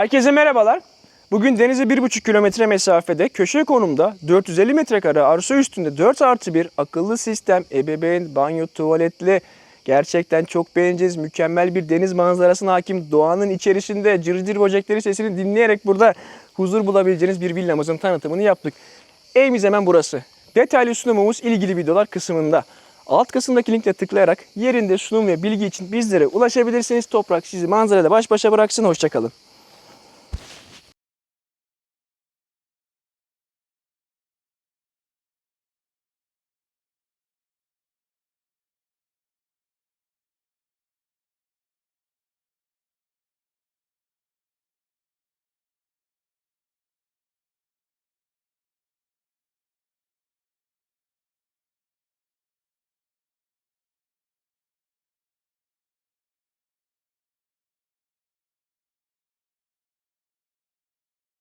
Herkese merhabalar. Bugün denize 1,5 kilometre mesafede köşe konumda 450 metrekare arsa üstünde 4 artı 1 akıllı sistem, ebeveyn, banyo, tuvaletli gerçekten çok beğeneceğiz. Mükemmel bir deniz manzarasına hakim doğanın içerisinde cır cır böcekleri sesini dinleyerek burada huzur bulabileceğiniz bir villamızın tanıtımını yaptık. Evimiz hemen burası. Detaylı sunumumuz ilgili videolar kısmında. Alt kısımdaki linkle tıklayarak yerinde sunum ve bilgi için bizlere ulaşabilirsiniz. Toprak sizi manzarada baş başa bıraksın. Hoşçakalın.